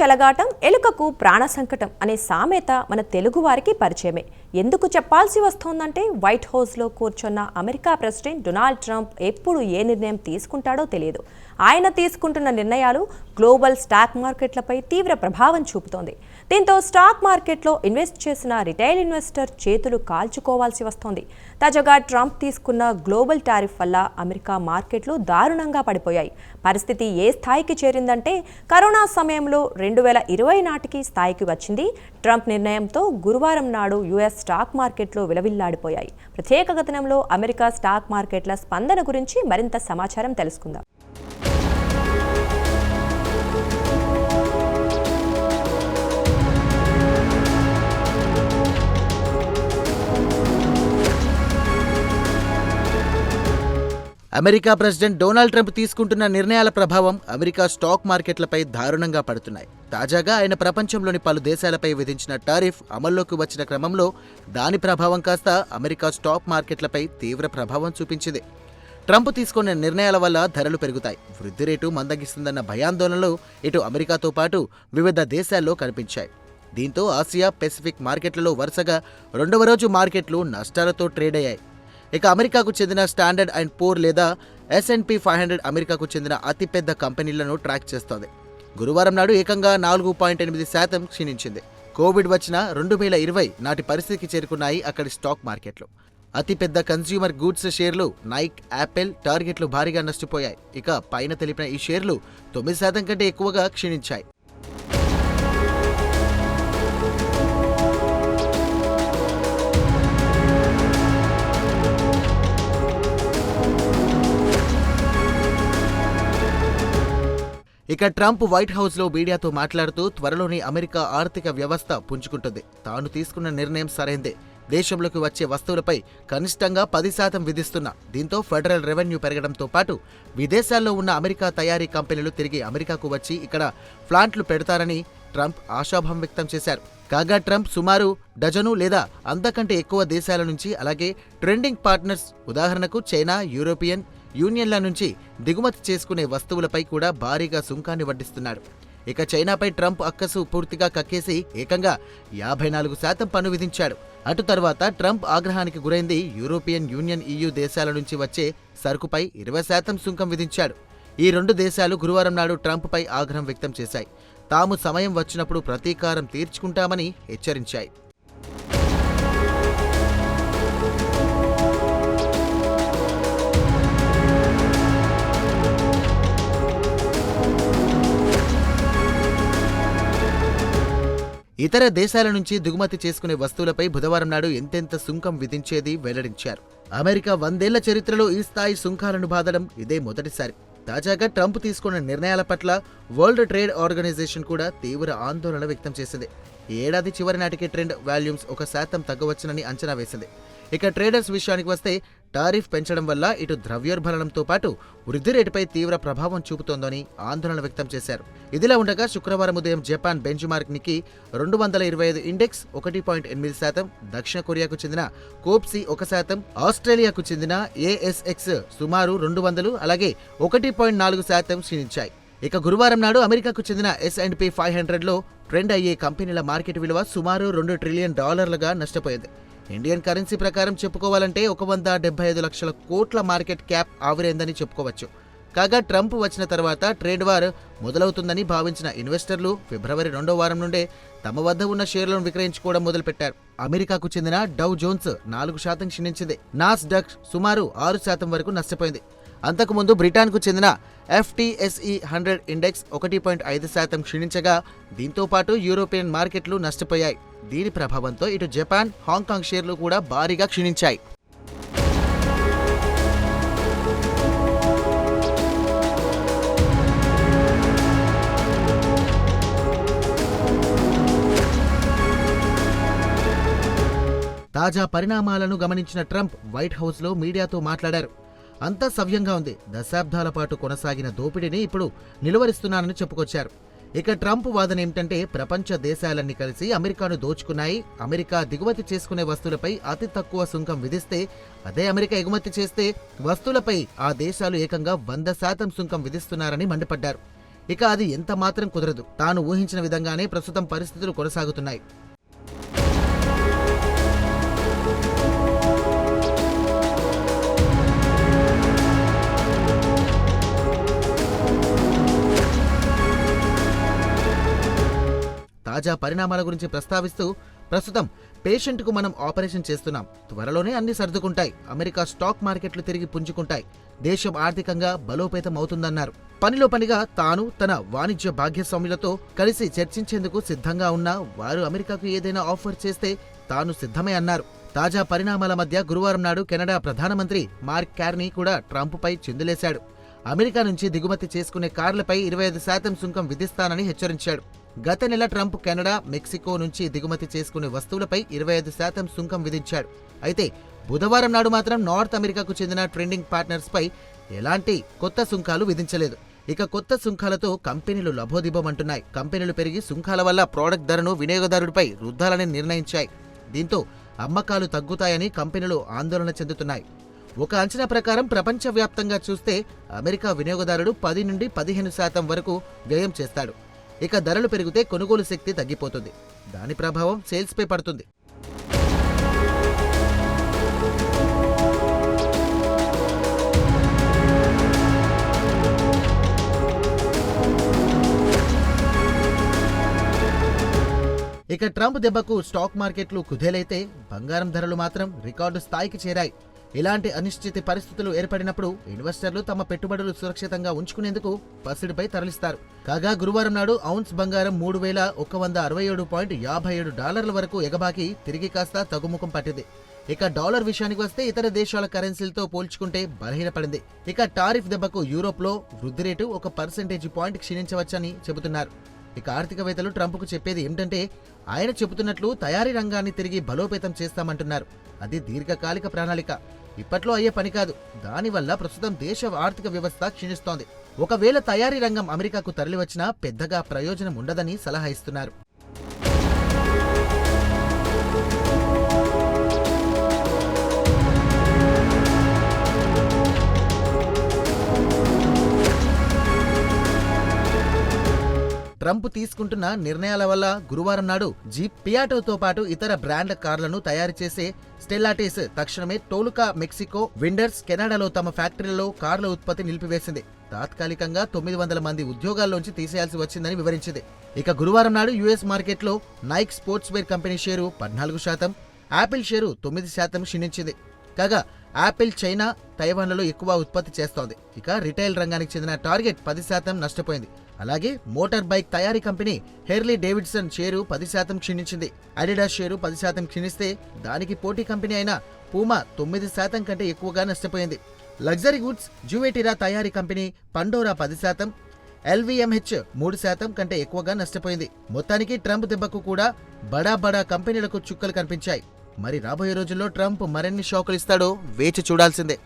చెలగాటం ఎలుకకు ప్రాణ సంకటం అనే సామెత మన తెలుగు వారికి పరిచయమే. ఎందుకు చెప్పాల్సి వస్తోందంటే వైట్ హౌస్లో కూర్చున్న అమెరికా ప్రెసిడెంట్ డొనాల్డ్ ట్రంప్ ఎప్పుడు ఏ నిర్ణయం తీసుకుంటాడో తెలియదు. ఆయన తీసుకుంటున్న నిర్ణయాలు గ్లోబల్ స్టాక్ మార్కెట్లపై తీవ్ర ప్రభావం చూపుతోంది. దీంతో స్టాక్ మార్కెట్లో ఇన్వెస్ట్ చేసిన రిటైల్ ఇన్వెస్టర్ చేతులు కాల్చుకోవాల్సి వస్తోంది. తాజాగా ట్రంప్ తీసుకున్న గ్లోబల్ టారిఫ్ వల్ల అమెరికా మార్కెట్లు దారుణంగా పడిపోయాయి. పరిస్థితి ఏ స్థాయికి చేరిందంటే కరోనా సమయంలో రెండు వేల ఇరవై నాటికి స్థాయికి వచ్చింది. ట్రంప్ నిర్ణయంతో గురువారం నాడు యుఎస్ స్టాక్ మార్కెట్లు విలవిల్లాడిపోయాయి. ప్రత్యేక కథనంలో అమెరికా స్టాక్ మార్కెట్ల స్పందన గురించి మరింత సమాచారం తెలుసుకుందాం. అమెరికా ప్రెసిడెంట్ డొనాల్డ్ ట్రంప్ తీసుకుంటున్న నిర్ణయాల ప్రభావం అమెరికా స్టాక్ మార్కెట్లపై దారుణంగా పడుతున్నాయి. తాజాగా ఆయన ప్రపంచంలోని పలు దేశాలపై విధించిన టారిఫ్ అమల్లోకి వచ్చిన క్రమంలో దాని ప్రభావం కాస్త అమెరికా స్టాక్ మార్కెట్లపై తీవ్ర ప్రభావం చూపించింది. ట్రంప్ తీసుకున్న నిర్ణయాల వల్ల ధరలు పెరుగుతాయి. వృద్ధి రేటు మందగిస్తుందన్న భయాందోళనలు ఇటు అమెరికాతో పాటు వివిధ దేశాల్లో కనిపించాయి. దీంతో ఆసియా పెసిఫిక్ మార్కెట్లలో వరుసగా రెండవ రోజు మార్కెట్లు నష్టాలతో ట్రేడ్ అయ్యాయి. ఇక అమెరికాకు చెందిన స్టాండర్డ్ అండ్ పూర్ లేదా S and P five hundred అమెరికాకు చెందిన అతిపెద్ద కంపెనీలను ట్రాక్ చేస్తోంది. గురువారం నాడు ఏకంగా నాలుగు పాయింట్ ఎనిమిది శాతం క్షీణించింది. కోవిడ్ వచ్చిన రెండు వేల ఇరవై నాటి పరిస్థితికి చేరుకున్నాయి అక్కడి స్టాక్ మార్కెట్లు. అతిపెద్ద కన్స్యూమర్ గూడ్స్ షేర్లు నైక్ యాపిల్ టార్గెట్లు భారీగా నష్టపోయాయి. ఇక పైన తెలిపిన ఈ షేర్లు తొమ్మిది శాతం కంటే ఎక్కువగా క్షీణించాయి. ఇక ట్రంప్ వైట్ హౌస్లో మీడియాతో మాట్లాడుతూ త్వరలోనే అమెరికా ఆర్థిక వ్యవస్థ పుంజుకుంటుంది. తాను తీసుకున్న నిర్ణయం సరైందే. దేశంలోకి వచ్చే వస్తువులపై కనిష్టంగా పది శాతం విధిస్తున్న దీంతో ఫెడరల్ రెవెన్యూ పెరగడంతో పాటు విదేశాల్లో ఉన్న అమెరికా తయారీ కంపెనీలు తిరిగి అమెరికాకు వచ్చి ఇక్కడ ప్లాంట్లు పెడతారని ట్రంప్ ఆశాభం వ్యక్తం చేశారు. కాగా ట్రంప్ సుమారు డజను లేదా అంతకంటే ఎక్కువ దేశాల నుంచి అలాగే ట్రెండింగ్ పార్ట్నర్స్ ఉదాహరణకు చైనా యూరోపియన్ యూనియన్ల నుంచి దిగుమతి చేసుకునే వస్తువులపై కూడా భారీగా సుంకాన్ని వడ్డిస్తున్నాడు ఇక చైనాపై ట్రంప్ అక్కసు పూర్తిగా కక్కేసి ఏకంగా యాభై నాలుగు శాతం పన్ను విధించాడు. అటు తర్వాత ట్రంప్ ఆగ్రహానికి గురైంది యూరోపియన్ యూనియన్ ఈయూ దేశాల నుంచి వచ్చే సరుకుపై ఇరవై శాతం సుంకం విధించాడు. ఈ రెండు దేశాలు గురువారం నాడు ట్రంప్పై ఆగ్రహం వ్యక్తం చేశాయి. తాము సమయం వచ్చినప్పుడు ప్రతీకారం తీర్చుకుంటామని హెచ్చరించాయి. ఇతర దేశాల నుంచి దిగుమతి చేసుకునే వస్తువులపై బుధవారం నాడు ఎంతెంత సుంకం విధించేది వెల్లడించారు. అమెరికా వందేళ్ళ చరిత్రలో ఈ స్థాయి సుంకాలను బాధడం ఇదే మొదటిసారి. తాజాగా ట్రంప్ తీసుకున్న నిర్ణయాల పట్ల వరల్డ్ ట్రేడ్ ఆర్గనైజేషన్ కూడా తీవ్ర ఆందోళన వ్యక్తం చేసింది. ఈ ఏడాది చివరి నాటికి ట్రెండ్ వాల్యూమ్స్ ఒక శాతం తగ్గవచ్చునని అంచనా వేసింది. ఇక ట్రేడర్స్ విషయానికి వస్తే టారిఫ్ పెంచడం వల్ల ఇటు ద్రవ్యోల్బణంతో పాటు వృద్ధి రేటుపై తీవ్ర ప్రభావం చూపుతోందని ఆందోళన వ్యక్తం చేశారు. ఇదిలా ఉండగా శుక్రవారం ఉదయం జపాన్ బెంచ్మార్క్ నికి రెండు వందల ఇరవై ఐదు ఇండెక్స్ ఒకటి పాయింట్ ఎనిమిది శాతం దక్షిణ కొరియాకు చెందిన కోప్సీ ఒక శాతం ఆస్ట్రేలియాకు చెందిన ఏఎస్ఎక్స్ సుమారు రెండు వందలు అలాగే ఒకటి పాయింట్ నాలుగు శాతం క్షీణించాయి. ఇక గురువారం నాడు అమెరికాకు చెందిన ఎస్ అండ్ పి ఫైవ్ హండ్రెడ్లో ట్రెండ్ అయ్యే కంపెనీల మార్కెట్ విలువ సుమారు రెండు ట్రిలియన్ డాలర్లుగా నష్టపోయింది. ఇండియన్ కరెన్సీ ప్రకారం చెప్పుకోవాలంటే ఒక వంద డెబ్బై ఐదు లక్షల కోట్ల మార్కెట్ క్యాప్ ఆవిరైందని చెప్పుకోవచ్చు. కాగా ట్రంప్ వచ్చిన తర్వాత ట్రేడ్ వార్ మొదలవుతుందని భావించిన ఇన్వెస్టర్లు ఫిబ్రవరి రెండో వారం నుండే తమ వద్ద ఉన్న షేర్లను విక్రయించుకోవడం మొదలుపెట్టారు. అమెరికాకు చెందిన డౌ జోన్స్ నాలుగు శాతం క్షీణించింది. నాస్ డక్ సుమారు ఆరు శాతం వరకు నష్టపోయింది. అంతకుముందు బ్రిటన్కు చెందిన ఎఫ్టీఎస్ఈ హండ్రెడ్ ఇండెక్స్ ఒకటి పాయింట్ ఐదు శాతం క్షీణించగా దీంతో పాటు యూరోపియన్ మార్కెట్లు నష్టపోయాయి. దీని ప్రభావంతో ఇటు జపాన్ హాంకాంగ్ షేర్లు కూడా భారీగా క్షీణించాయి. తాజా పరిణామాలను గమనించిన ట్రంప్ వైట్ హౌస్లో మీడియాతో మాట్లాడారు. అంతా సవ్యంగా ఉంది. దశాబ్దాల పాటు కొనసాగిన దోపిడీని ఇప్పుడు నిలువరిస్తున్నానని చెప్పుకొచ్చారు. ఇక ట్రంప్ వాదన ఏమిటంటే ప్రపంచ దేశాలన్నీ కలిసి అమెరికాను దోచుకున్నాయి. అమెరికా దిగుమతి చేసుకునే వస్తువులపై అతి తక్కువ సుంకం విధిస్తే అదే అమెరికా ఎగుమతి చేస్తే వస్తువులపై ఆ దేశాలు ఏకంగా వంద శాతం సుంకం విధిస్తున్నారని మండిపడ్డారు. ఇక అది ఎంత మాత్రం కుదరదు. తాను ఊహించిన విధంగానే ప్రస్తుతం పరిస్థితులు కొనసాగుతున్నాయి. తాజా పరిణామాల గురించి ప్రస్తావిస్తూ ప్రస్తుతం పేషెంట్కు మనం ఆపరేషన్ చేస్తున్నాం. త్వరలోనే అన్ని సర్దుకుంటాయి. అమెరికా స్టాక్ మార్కెట్లు తిరిగి పుంజుకుంటాయి. దేశం ఆర్థికంగా బలోపేతం అవుతుందన్నారు. పనిలో పనిగా తాను తన వాణిజ్య భాగ్యస్వాములతో కలిసి చర్చించేందుకు సిద్ధంగా ఉన్నా వారు అమెరికాకు ఏదైనా ఆఫర్ చేస్తే తాను సిద్ధమే అన్నారు. తాజా పరిణామాల మధ్య గురువారం నాడు కెనడా ప్రధానమంత్రి మార్క్ క్యార్నీ కూడా ట్రంప్పై చిందులేశాడు. అమెరికా నుంచి దిగుమతి చేసుకునే కార్లపై ఇరవై ఐదు శాతం సుంకం విధిస్తానని హెచ్చరించాడు. గత నెల ట్రంప్ కెనడా మెక్సికో నుంచి దిగుమతి చేసుకునే వస్తువులపై ఇరవై ఐదు శాతం సుంకం విధించాడు. అయితే బుధవారం నాడు మాత్రం నార్త్ అమెరికాకు చెందిన ట్రెండింగ్ పార్ట్నర్స్పై ఎలాంటి కొత్త సుంకాలు విధించలేదు. ఇక కొత్త సుంకాలతో కంపెనీలు లభోదిబోమంటున్నాయి కంపెనీలు పెరిగి సుంకాల వల్ల ప్రోడక్ట్ ధరను వినియోగదారుడిపై రుద్దాలని నిర్ణయించాయి. దీంతో అమ్మకాలు తగ్గుతాయని కంపెనీలు ఆందోళన చెందుతున్నాయి. ఒక అంచనా ప్రకారం ప్రపంచవ్యాప్తంగా చూస్తే అమెరికా వినియోగదారుడు పది నుండి పదిహేను శాతం వరకు వ్యయం చేస్తాడు. ఇక ధరలు పెరిగితే కొనుగోలు శక్తి తగ్గిపోతుంది. దాని ప్రభావం సేల్స్పై పడుతుంది. ఇక ట్రంప్ దెబ్బకు స్టాక్ మార్కెట్లు కుదేలైతే బంగారం ధరలు మాత్రం రికార్డు స్థాయికి చేరాయి. ఇలాంటి అనిశ్చిత పరిస్థితులు ఏర్పడినప్పుడు ఇన్వెస్టర్లు తమ పెట్టుబడులు సురక్షితంగా ఉంచుకునేందుకు పసిడిపై తరలిస్తారు. కాగా గురువారం నాడు ఔన్స్ బంగారం మూడు వేల ఒక వంద అరవై ఏడు పాయింట్ యాభై ఏడు డాలర్ల వరకు ఎగబాకి తిరిగి కాస్త తగ్గుముఖం పట్టింది. ఇక డాలర్ విషయానికి వస్తే ఇతర దేశాల కరెన్సీలతో పోల్చుకుంటే బలహీనపడింది. ఇక టారిఫ్ దెబ్బకు యూరోప్లో వృద్ధి రేటు ఒక పర్సెంటేజ్ పాయింట్ క్షీణించవచ్చని చెబుతున్నారు. ఇక ఆర్థికవేత్తలు ట్రంప్కు చెప్పేది ఏమిటంటే ఆయన చెబుతున్నట్లు తయారీ రంగాన్ని తిరిగి బలోపేతం చేస్తామంటున్నారు. అది దీర్ఘకాలిక ప్రణాళిక. ఇప్పట్లో అయ్యే పని కాదు. దానివల్ల ప్రస్తుతం దేశ ఆర్థిక వ్యవస్థ క్షీణిస్తోంది. ఒకవేళ తయారీ రంగం అమెరికాకు తరలివచ్చినా పెద్దగా ప్రయోజనం ఉండదని సలహా ఇస్తున్నారు. ట్రంప్ తీసుకుంటున్న నిర్ణయాల వల్ల గురువారం నాడు జీప్ పియాటోతో పాటు ఇతర బ్రాండ్ల కార్లను తయారు చేసే స్టెల్లాటిస్ తక్షణమే టోలుకా మెక్సికో విండర్స్ కెనడాలో తమ ఫ్యాక్టరీలలో కార్ల ఉత్పత్తి నిలిపివేసింది. తాత్కాలికంగా తొమ్మిది వందల మంది ఉద్యోగాల్లోంచి తీసేయాల్సి వచ్చిందని వివరించింది. ఇక గురువారం నాడు యుఎస్ మార్కెట్లో Nike sports wear company share పద్నాలుగు శాతం యాపిల్ షేరు తొమ్మిది శాతం క్షీణించింది. కాగా యాపిల్ చైనా తైవాన్లలో ఎక్కువ ఉత్పత్తి చేస్తోంది. ఇక రిటైల్ రంగానికి చెందిన టార్గెట్ పది శాతం నష్టపోయింది. అలాగే మోటార్ బైక్ తయారీ కంపెనీ హెర్లీ డేవిడ్సన్ షేరు పది శాతం క్షీణించింది. అడిడాస్ షేరు పది శాతం క్షీణిస్తే దానికి పోటీ కంపెనీ అయిన పూమా తొమ్మిది శాతం కంటే ఎక్కువగా నష్టపోయింది. లగ్జరీ గుడ్స్ జువేటిరా తయారీ కంపెనీ పండోరా పది శాతం ఎల్వీఎంహెచ్ మూడు శాతం కంటే ఎక్కువగా నష్టపోయింది. మొత్తానికి ట్రంప్ దెబ్బకు కూడా బడా బడా కంపెనీలకు చుక్కలు కనిపించాయి. మరి రాబోయే రోజుల్లో ట్రంప్ మరిన్ని షాకులు ఇస్తాడో వేచి చూడాల్సిందే.